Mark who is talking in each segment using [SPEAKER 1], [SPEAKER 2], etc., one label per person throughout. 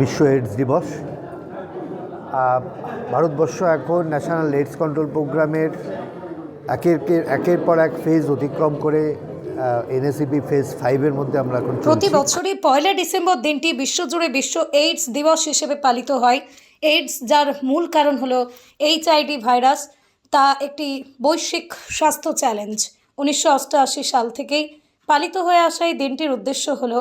[SPEAKER 1] বিশ্ব এইডস দিবস। ভারতবর্ষ এখন ন্যাশনাল এইডস কন্ট্রোল প্রোগ্রামের একের একের পর এক ফেজ অতিক্রম করে এনএসিপি ফেজ ফাইভের মধ্যে আমরা এখন
[SPEAKER 2] প্রতি বছরই পয়লা ডিসেম্বর দিনটি বিশ্বজুড়ে বিশ্ব এইডস দিবস হিসেবে পালিত হয়। এইডস যার মূল কারণ হলো এইচআইডি ভাইরাস তা একটি বৈশ্বিক স্বাস্থ্য চ্যালেঞ্জ উনিশশো অষ্টআশি সাল থেকেই পালিত হয়ে আসা এই দিনটির উদ্দেশ্য হলো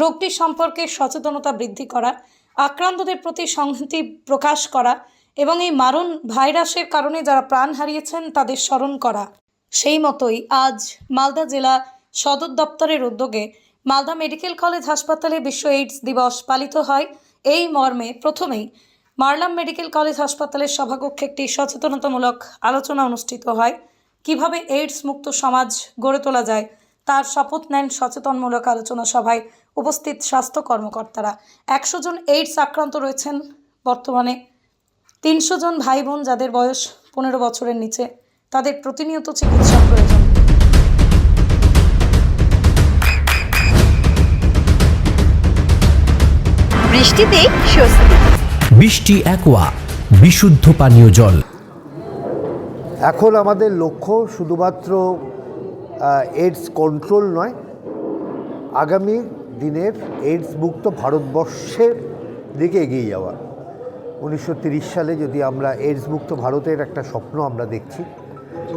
[SPEAKER 2] রোগটি সম্পর্কে সচেতনতা বৃদ্ধি করা, আক্রান্তদের প্রতি সংহতি প্রকাশ করা এবং এই মারণ ভাইরাসের কারণে যারা প্রাণ হারিয়েছেন তাদের স্মরণ করা। সেই মতোই আজ মালদা জেলা সদর দপ্তরের উদ্যোগে মালদা মেডিকেল কলেজ হাসপাতালে বিশ্ব এইডস দিবস পালিত হয়। এই মর্মে প্রথমেই মারলাম মেডিকেল কলেজ হাসপাতালের সভাকক্ষে একটি সচেতনতামূলক আলোচনা অনুষ্ঠিত হয়। কীভাবে এইডস মুক্ত সমাজ গড়ে তোলা যায়, তার শপথ নেন সচেতনমূলক আলোচনা সভায় উপস্থিত স্বাস্থ্য কর্মকর্তারা। একশো জন এইডস আক্রান্ত রয়েছেন বর্তমানে। তিনশো জন ভাই বোন যাদের বয়স পনেরো বছরের নিচে তাদের প্রতিনিয়ত চিকিৎসা প্রয়োজন।
[SPEAKER 3] বৃষ্টিতে স্বস্তি।
[SPEAKER 4] বৃষ্টি অ্যাকোয়া বিশুদ্ধ পানীয় জল।
[SPEAKER 1] এখন আমাদের লক্ষ্য শুধুমাত্র এইডস কন্ট্রোল নয় আগামী দিনের এইডস মুক্ত ভারতবর্ষের দিকে এগিয়ে যাওয়া। উনিশশো সালে যদি আমরা এইডস মুক্ত ভারতের একটা স্বপ্ন আমরা দেখছি,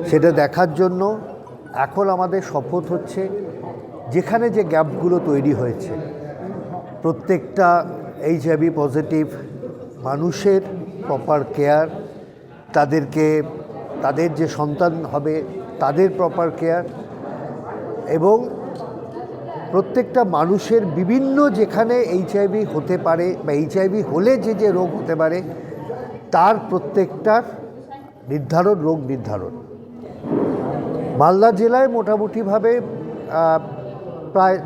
[SPEAKER 1] সেটা দেখার জন্য এখন আমাদের শপথ হচ্ছে, যেখানে যে গ্যাপগুলো তৈরি হয়েছে, প্রত্যেকটা এইচ এইচআইভি পজিটিভ মানুষের প্রপার কেয়ার তাদেরকে, তাদের যে সন্তান হবে, তাদের প্রপার কেয়ার এবং প্রত্যেকটা মানুষের বিভিন্ন যেখানে এইচআইভি হতে পারে বা এইচআইভি হলে যে যে রোগ হতে পারে, তার প্রত্যেকটার নির্ধারণ, রোগ নির্ধারণ। মালদা জেলায় মোটামুটিভাবে প্রায়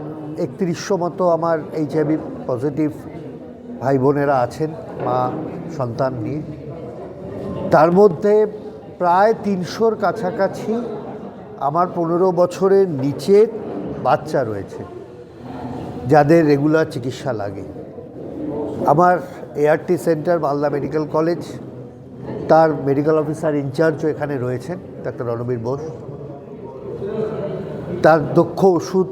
[SPEAKER 1] একত্রিশশো মতো আমার এইচআইভি পজিটিভ ভাই বোনেরা আছেন, মা, সন্তান নিয়ে তার মধ্যে প্রায় তিনশোর কাছাকাছি আমার পনেরো বছরের নিচের বাচ্চা রয়েছে। যাদের রেগুলার চিকিৎসা লাগে। আমার ART centre Malda medical college তার মেডিকেল অফিসার ইনচার্জও এখানে রয়েছেন, ডাক্তার রণবীর বোস। তার দক্ষ ওষুধ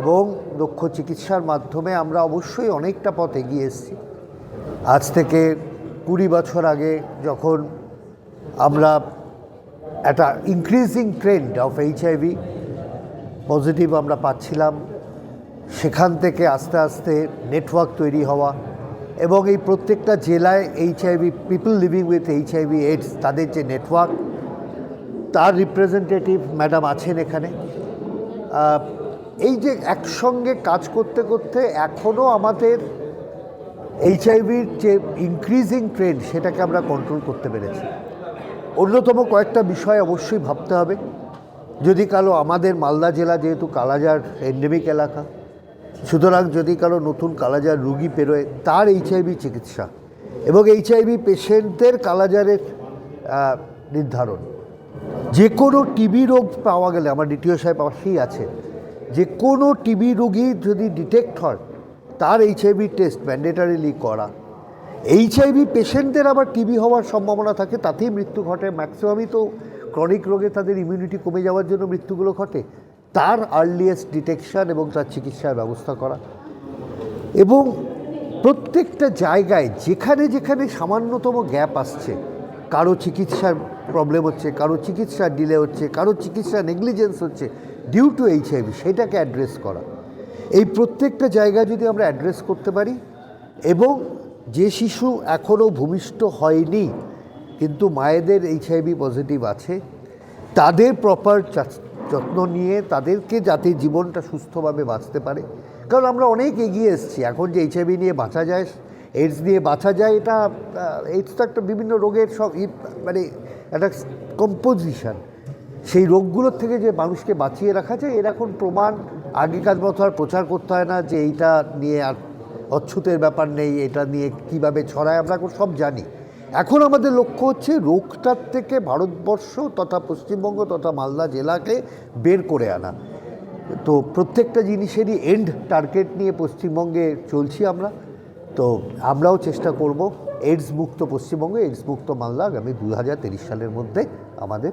[SPEAKER 1] এবং দক্ষ চিকিৎসার মাধ্যমে আমরা অবশ্যই অনেকটা পথ এগিয়ে এসেছি। আজ থেকে কুড়ি বছর আগে যখন আমরা একটা increasing trend of HIV positive আমরা পাচ্ছিলাম সেখান থেকে আস্তে আস্তে নেটওয়ার্ক তৈরি হওয়া এবং এই প্রত্যেকটা জেলায় HIV people living with HIV AIDS তাদের যে নেটওয়ার্ক তার রিপ্রেজেন্টেটিভ ম্যাডাম আছেন এখানে। এই যে একসঙ্গে কাজ করতে করতে এখনও আমাদের এইচআইভির যে ইনক্রিজিং ট্রেন্ড সেটাকে আমরা কন্ট্রোল করতে পেরেছি। অন্যতম কয়েকটা বিষয় অবশ্যই ভাবতে হবে। যদি কালো আমাদের মালদা জেলা যেহেতু কালাজার এন্ডেমিক এলাকা সুতরাং যদি কারও নতুন কালাজার রুগী পেরোয়, তার এইচআইভি চিকিৎসা এবং এইচআইভি পেশেন্টদের কালাজারের নির্ধারণ। যে কোনো টিবি রোগ পাওয়া গেলে, আমার দ্বিতীয় সাহেব পাশেই আছে যে কোনো টিবি রোগী যদি ডিটেক্ট হয়, তার এইচআইভি টেস্ট ম্যান্ডেটারিলি করা। এইচআইভি পেশেন্টদের আবার টিবি হওয়ার সম্ভাবনা থাকে, তাতেই মৃত্যু ঘটে। ম্যাক্সিমামই তো ক্রনিক রোগে তাদের ইমিউনিটি কমে যাওয়ার জন্য মৃত্যুগুলো ঘটে। তার আর্লিয়েস্ট ডিটেকশন এবং তার চিকিৎসার ব্যবস্থা করা। এবং প্রত্যেকটা জায়গায় যেখানে যেখানে সামান্যতম গ্যাপ আসছে, কারও চিকিৎসার প্রবলেম হচ্ছে, কারও চিকিৎসার ডিলে হচ্ছে, কারও চিকিৎসা নেগলিজেন্স হচ্ছে ডিউ টু এইচআইভি সেটাকে অ্যাড্রেস করা। এই প্রত্যেকটা জায়গা যদি আমরা অ্যাড্রেস করতে পারি, এবং যে শিশু এখনও ভূমিষ্ঠ হয়নি, কিন্তু মায়েদের এইচআইভি পজিটিভ আছে, তাদের প্রপার যত্ন নিয়ে তাদেরকে যাতে জীবনটা সুস্থভাবে বাঁচতে পারে। কারণ আমরা অনেক এগিয়ে এসেছি। এখন যে এইচআইভি নিয়ে বাঁচা যায় এইডস নিয়ে বাঁচা যায়, এটা এইডস তো একটা বিভিন্ন রোগের সব মানে একটা কম্পোজিশন সেই রোগগুলোর থেকে যে মানুষকে বাঁচিয়ে রাখা যায়, এর এখন প্রমাণ আগেকার মতো আর প্রচার করতে হয় না যে এইটা নিয়ে আর অচ্ছুতের ব্যাপার নেই, এটা নিয়ে কীভাবে ছড়ায়, আমরা এখন সব জানি। এখন আমাদের লক্ষ্য হচ্ছে রোগটার থেকে ভারতবর্ষ তথা পশ্চিমবঙ্গ তথা মালদা জেলাকে বের করে আনা। তো প্রত্যেকটা জিনিসেরই এন্ড টার্গেট নিয়ে পশ্চিমবঙ্গে চলছি আমরা। তো আমরাও চেষ্টা করব এইডস মুক্ত পশ্চিমবঙ্গে এইডস মুক্ত মালদা আগামী দু হাজার সালের মধ্যে আমাদের